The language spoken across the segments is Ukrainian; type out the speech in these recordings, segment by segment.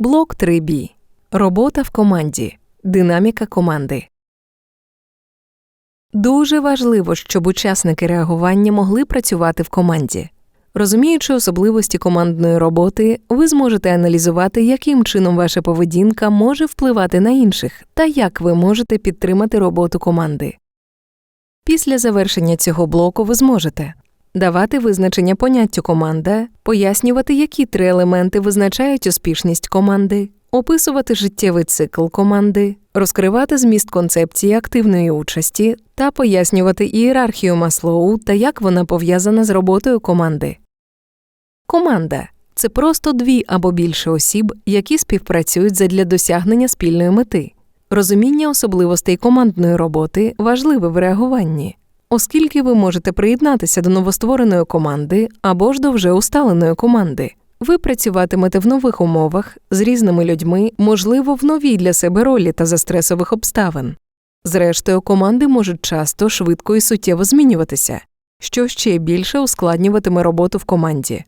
Блок 3B. Робота в команді. Динаміка команди. Дуже важливо, щоб учасники реагування могли працювати в команді. Розуміючи особливості командної роботи, ви зможете аналізувати, яким чином ваша поведінка може впливати на інших та як ви можете підтримати роботу команди. Після завершення цього блоку ви зможете давати визначення поняттю команда, пояснювати, які три елементи визначають успішність команди, описувати життєвий цикл команди, розкривати зміст концепції активної участі та пояснювати ієрархію Маслоу та як вона пов'язана з роботою команди. Команда це просто дві або більше осіб, які співпрацюють задля досягнення спільної мети. Розуміння особливостей командної роботи важливе в реагуванні, оскільки ви можете приєднатися до новоствореної команди або ж до вже усталеної команди. Ви працюватимете в нових умовах з різними людьми, можливо, в новій для себе ролі та за стресових обставин. Зрештою, команди можуть часто швидко і суттєво змінюватися, що ще більше ускладнюватиме роботу в команді.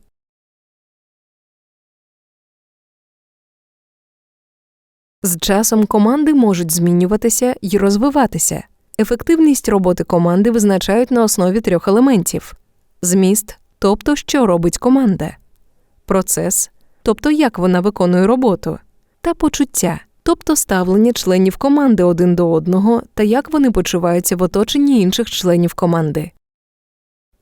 З часом команди можуть змінюватися і розвиватися. Ефективність роботи команди визначають на основі трьох елементів: зміст, тобто що робить команда, процес, тобто як вона виконує роботу, та почуття, тобто ставлення членів команди один до одного та як вони почуваються в оточенні інших членів команди.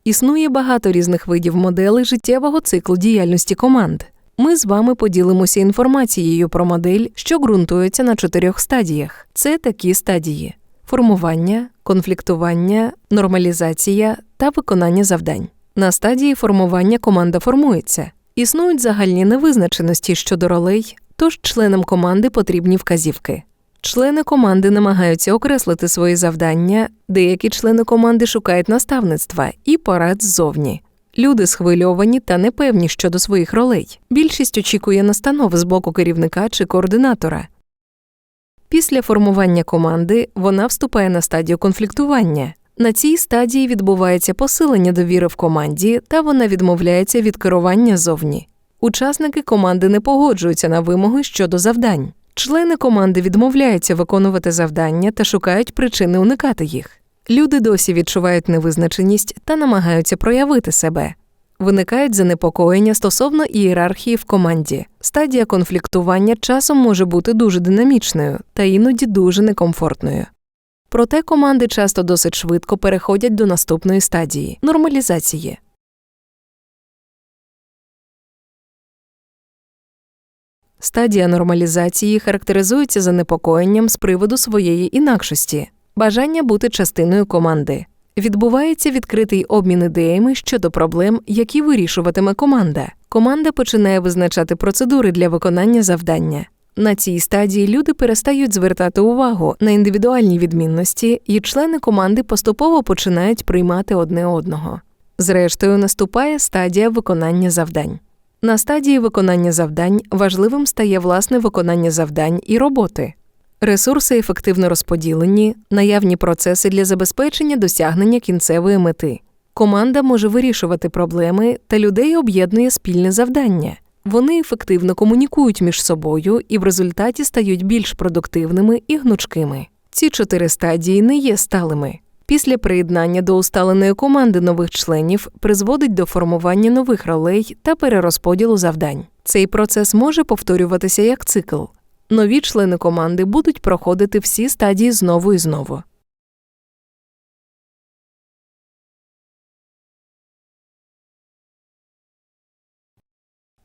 Існує багато різних видів моделей життєвого циклу діяльності команд. Ми з вами поділимося інформацією про модель, що ґрунтується на чотирьох стадіях. Це такі стадії: формування, конфліктування, нормалізація та виконання завдань. На стадії формування команда формується. Існують загальні невизначеності щодо ролей, тож членам команди потрібні вказівки. Члени команди намагаються окреслити свої завдання, деякі члени команди шукають наставництва і порад ззовні. Люди схвильовані та непевні щодо своїх ролей. Більшість очікує настанов з боку керівника чи координатора. Після формування команди вона вступає на стадію конфліктування. На цій стадії відбувається посилення довіри в команді та вона відмовляється від керування зовні. Учасники команди не погоджуються на вимоги щодо завдань. Члени команди відмовляються виконувати завдання та шукають причини уникати їх. Люди досі відчувають невизначеність та намагаються проявити себе. Виникають занепокоєння стосовно ієрархії в команді. Стадія конфліктування часом може бути дуже динамічною та іноді дуже некомфортною. Проте команди часто досить швидко переходять до наступної стадії нормалізації. Стадія нормалізації характеризується занепокоєнням з приводу своєї інакшості, бажання бути частиною команди. Відбувається відкритий обмін ідеями щодо проблем, які вирішуватиме команда. Команда починає визначати процедури для виконання завдання. На цій стадії люди перестають звертати увагу на індивідуальні відмінності, і члени команди поступово починають приймати одне одного. Зрештою, наступає стадія виконання завдань. На стадії виконання завдань важливим стає власне виконання завдань і роботи. Ресурси ефективно розподілені, наявні процеси для забезпечення досягнення кінцевої мети. Команда може вирішувати проблеми та людей об'єднує спільне завдання. Вони ефективно комунікують між собою і в результаті стають більш продуктивними і гнучкими. Ці чотири стадії не є сталими. Після приєднання до усталеної команди нових членів призводить до формування нових ролей та перерозподілу завдань. Цей процес може повторюватися як цикл. Нові члени команди будуть проходити всі стадії знову і знову.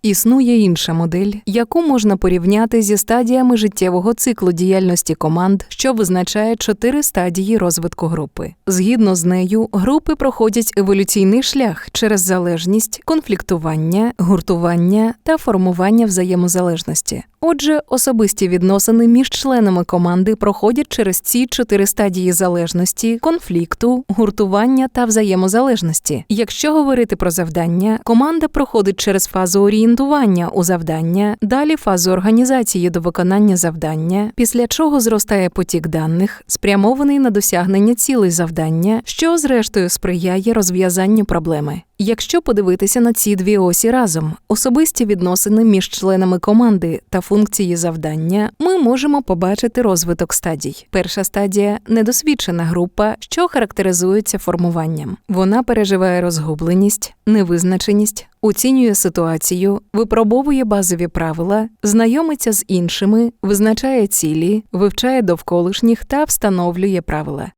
Існує інша модель, яку можна порівняти зі стадіями життєвого циклу діяльності команд, що визначає чотири стадії розвитку групи. Згідно з нею, групи проходять еволюційний шлях через залежність, конфліктування, гуртування та формування взаємозалежності. Отже, особисті відносини між членами команди проходять через ці чотири стадії залежності, конфлікту, гуртування та взаємозалежності. Якщо говорити про завдання, команда проходить через фазу орієнтування у завдання, далі фазу організації до виконання завдання, після чого зростає потік даних, спрямований на досягнення цілей завдання, що зрештою сприяє розв'язанню проблеми. Якщо подивитися на ці дві осі разом, особисті відносини між членами команди та функції завдання, ми можемо побачити розвиток стадій. Перша стадія недосвідчена група, що характеризується формуванням. Вона переживає розгубленість, невизначеність, оцінює ситуацію, випробовує базові правила, знайомиться з іншими, визначає цілі, вивчає довколишніх та встановлює правила.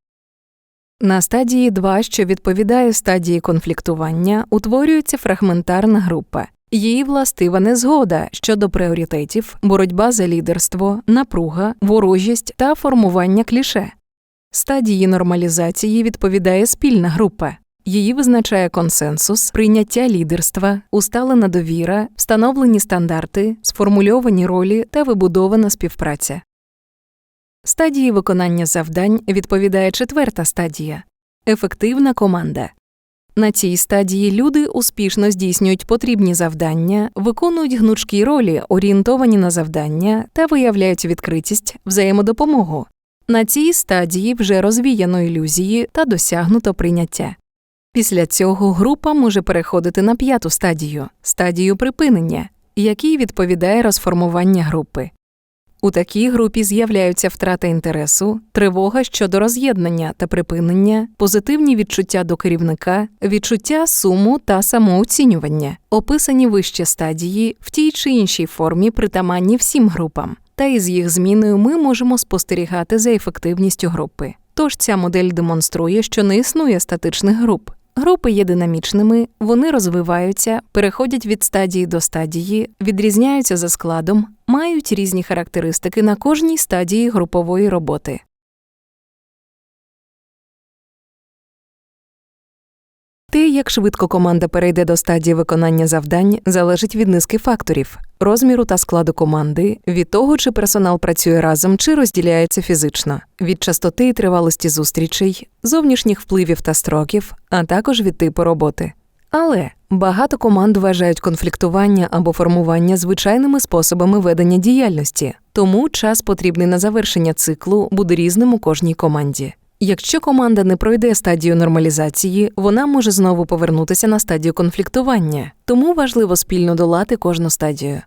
На стадії 2, що відповідає стадії конфліктування, утворюється фрагментарна група. Їй властива незгода щодо пріоритетів, боротьба за лідерство, напруга, ворожість та формування кліше. Стадії нормалізації відповідає спільна група. Її визначає консенсус, прийняття лідерства, усталена довіра, встановлені стандарти, сформульовані ролі та вибудована співпраця. Стадії виконання завдань відповідає четверта стадія ефективна команда. На цій стадії люди успішно здійснюють потрібні завдання, виконують гнучкі ролі, орієнтовані на завдання та виявляють відкритість, взаємодопомогу. На цій стадії вже розвіяно ілюзії та досягнуто прийняття. Після цього група може переходити на п'яту стадію стадію припинення, якій відповідає розформування групи. У такій групі з'являються втрата інтересу, тривога щодо роз'єднання та припинення, позитивні відчуття до керівника, відчуття суму та самооцінювання, описані вище стадії в тій чи іншій формі притаманні всім групам, та із їх зміною ми можемо спостерігати за ефективністю групи. Тож ця модель демонструє, що не існує статичних груп. Групи є динамічними, вони розвиваються, переходять від стадії до стадії, відрізняються за складом, мають різні характеристики на кожній стадії групової роботи. Те, як швидко команда перейде до стадії виконання завдань, залежить від низки факторів розміру та складу команди, від того, чи персонал працює разом, чи розділяється фізично, від частоти і тривалості зустрічей, зовнішніх впливів та строків, а також від типу роботи. Але багато команд вважають конфліктування або формування звичайними способами ведення діяльності, тому час потрібний на завершення циклу буде різним у кожній команді. Якщо команда не пройде стадію нормалізації, вона може знову повернутися на стадію конфліктування, тому важливо спільно долати кожну стадію.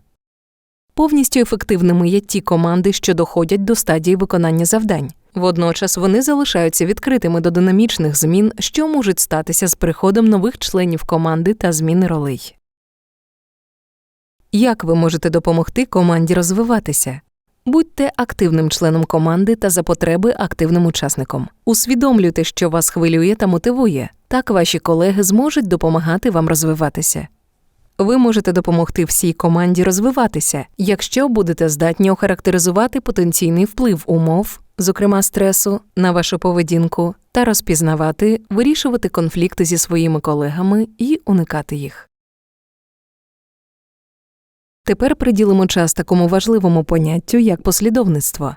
Повністю ефективними є ті команди, що доходять до стадії виконання завдань. Водночас вони залишаються відкритими до динамічних змін, що можуть статися з приходом нових членів команди та зміни ролей. Як ви можете допомогти команді розвиватися? Будьте активним членом команди та за потреби активним учасником. Усвідомлюйте, що вас хвилює та мотивує. Так ваші колеги зможуть допомагати вам розвиватися. Ви можете допомогти всій команді розвиватися, якщо будете здатні охарактеризувати потенційний вплив умов, зокрема стресу, на вашу поведінку, та розпізнавати, вирішувати конфлікти зі своїми колегами і уникати їх. Тепер приділимо час такому важливому поняттю, як послідовництво.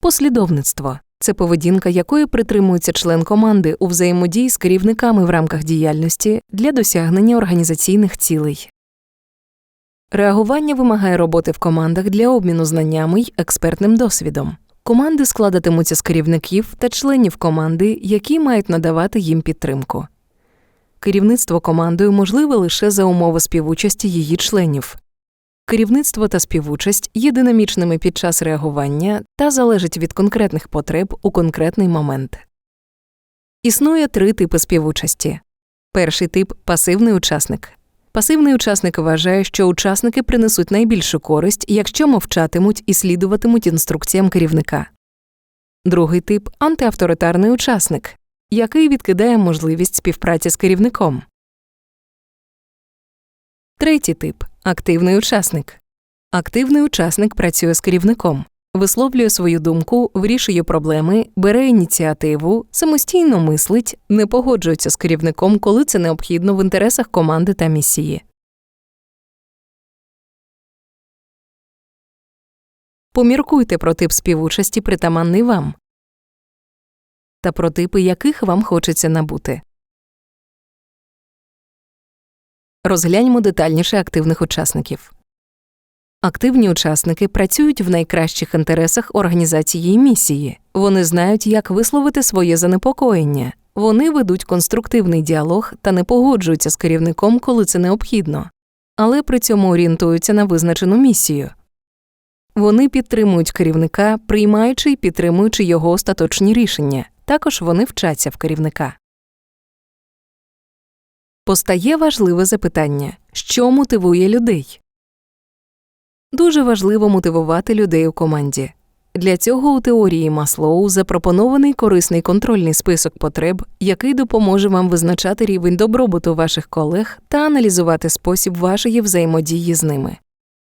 Послідовництво це поведінка, якої притримується член команди у взаємодії з керівниками в рамках діяльності для досягнення організаційних цілей. Реагування вимагає роботи в командах для обміну знаннями й експертним досвідом. Команди складатимуться з керівників та членів команди, які мають надавати їм підтримку. Керівництво командою можливе лише за умови співучасті її членів. Керівництво та співучасть є динамічними під час реагування та залежать від конкретних потреб у конкретний момент. Існує три типи співучасті. Перший тип пасивний учасник. Пасивний учасник вважає, що учасники принесуть найбільшу користь, якщо мовчатимуть і слідуватимуть інструкціям керівника. Другий тип антиавторитарний учасник, який відкидає можливість співпраці з керівником. Третій тип активний учасник. Активний учасник працює з керівником, висловлює свою думку, вирішує проблеми, бере ініціативу, самостійно мислить, не погоджується з керівником, коли це необхідно в інтересах команди та місії. Поміркуйте про тип співучасті, притаманний вам та про типи, яких вам хочеться набути. Розгляньмо детальніше активних учасників. Активні учасники працюють в найкращих інтересах організації і місії. Вони знають, як висловити своє занепокоєння. Вони ведуть конструктивний діалог та не погоджуються з керівником, коли це необхідно, але при цьому орієнтуються на визначену місію. Вони підтримують керівника, приймаючи і підтримуючи його остаточні рішення. Також вони вчаться в керівника. Постає важливе запитання що мотивує людей? Дуже важливо мотивувати людей у команді. Для цього у теорії Маслоу запропонований корисний контрольний список потреб, який допоможе вам визначати рівень добробуту ваших колег та аналізувати спосіб вашої взаємодії з ними.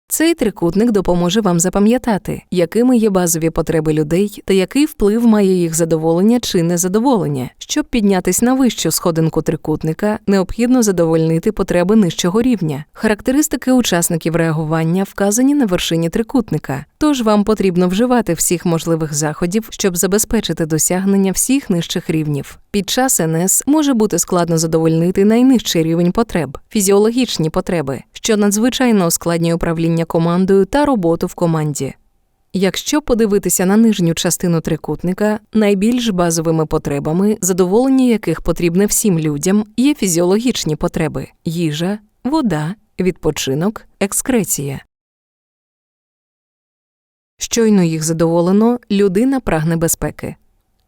Цей трикутник допоможе вам запам'ятати, якими є базові потреби людей та який вплив має їх задоволення чи незадоволення. Щоб піднятись на вищу сходинку трикутника, необхідно задовольнити потреби нижчого рівня. Характеристики учасників реагування вказані на вершині трикутника, тож вам потрібно вживати всіх можливих заходів, щоб забезпечити досягнення всіх нижчих рівнів. Під час НС може бути складно задовольнити найнижчий рівень потреб фізіологічні потреби, що надзвичайно ускладнює управління командою та роботу в команді. Якщо подивитися на нижню частину трикутника, найбільш базовими потребами, задоволення яких потрібне всім людям, є фізіологічні потреби їжа, вода, відпочинок, екскреція. Щойно їх задоволено, людина прагне безпеки.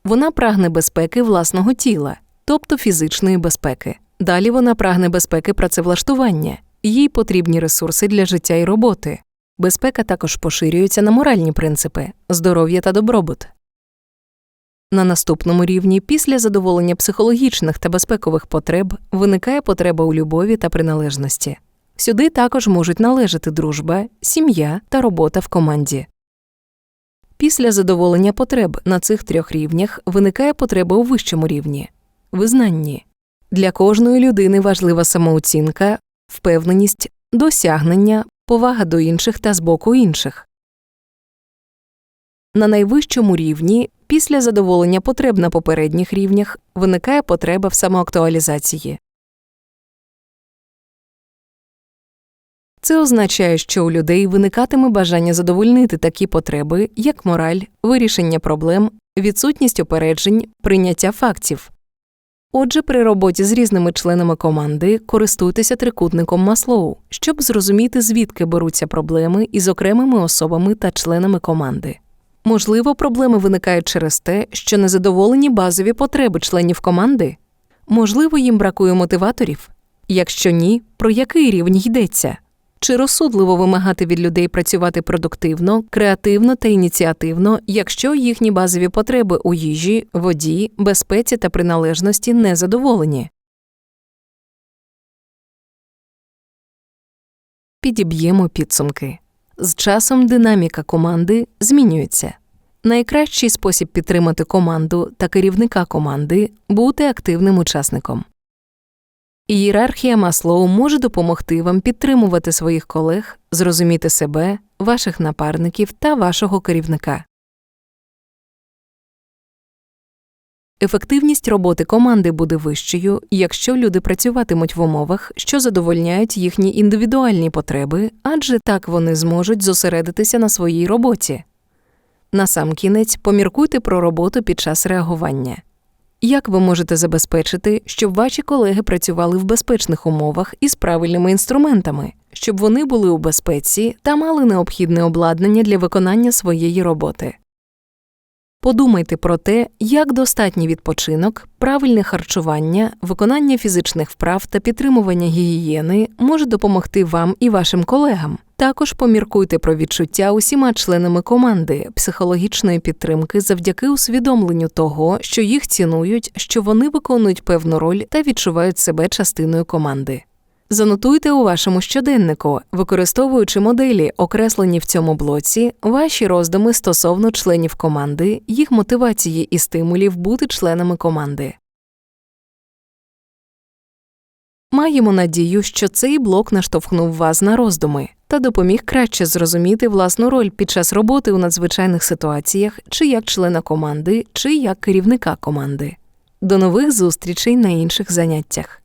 Вона прагне безпеки власного тіла, тобто фізичної безпеки. Далі вона прагне безпеки працевлаштування, їй потрібні ресурси для життя і роботи. Безпека також поширюється на моральні принципи здоров'я та добробут. На наступному рівні, після задоволення психологічних та безпекових потреб, виникає потреба у любові та приналежності. Сюди також можуть належати дружба, сім'я та робота в команді. Після задоволення потреб на цих трьох рівнях виникає потреба у вищому рівні визнанні. Для кожної людини важлива самооцінка, впевненість, досягнення, повага до інших та з боку інших. На найвищому рівні, після задоволення потреб на попередніх рівнях, виникає потреба в самоактуалізації. Це означає, що у людей виникатиме бажання задовольнити такі потреби, як мораль, вирішення проблем, відсутність опереджень, прийняття фактів. Отже, при роботі з різними членами команди користуйтеся трикутником Маслоу, щоб зрозуміти, звідки беруться проблеми із окремими особами та членами команди. Можливо, проблеми виникають через те, що незадоволені базові потреби членів команди, можливо, їм бракує мотиваторів. Якщо ні, про який рівень йдеться? Чи розсудливо вимагати від людей працювати продуктивно, креативно та ініціативно, якщо їхні базові потреби у їжі, воді, безпеці та приналежності не задоволені? Підіб'ємо підсумки. З часом динаміка команди змінюється. Найкращий спосіб підтримати команду та керівника команди бути активним учасником. Ієрархія Маслоу може допомогти вам підтримувати своїх колег, зрозуміти себе, ваших напарників та вашого керівника. Ефективність роботи команди буде вищою, якщо люди працюватимуть в умовах, що задовольняють їхні індивідуальні потреби, адже так вони зможуть зосередитися на своїй роботі. Насамкінець поміркуйте про роботу під час реагування. Як ви можете забезпечити, щоб ваші колеги працювали в безпечних умовах із правильними інструментами, щоб вони були у безпеці та мали необхідне обладнання для виконання своєї роботи? Подумайте про те, як достатній відпочинок, правильне харчування, виконання фізичних вправ та підтримування гігієни може допомогти вам і вашим колегам. Також поміркуйте про відчуття усіма членами команди психологічної підтримки завдяки усвідомленню того, що їх цінують, що вони виконують певну роль та відчувають себе частиною команди. Занотуйте у вашому щоденнику, використовуючи моделі, окреслені в цьому блоці, ваші роздуми стосовно членів команди, їх мотивації і стимулів бути членами команди. Маємо надію, що цей блок наштовхнув вас на роздуми та допоміг краще зрозуміти власну роль під час роботи у надзвичайних ситуаціях, чи як члена команди, чи як керівника команди. До нових зустрічей на інших заняттях.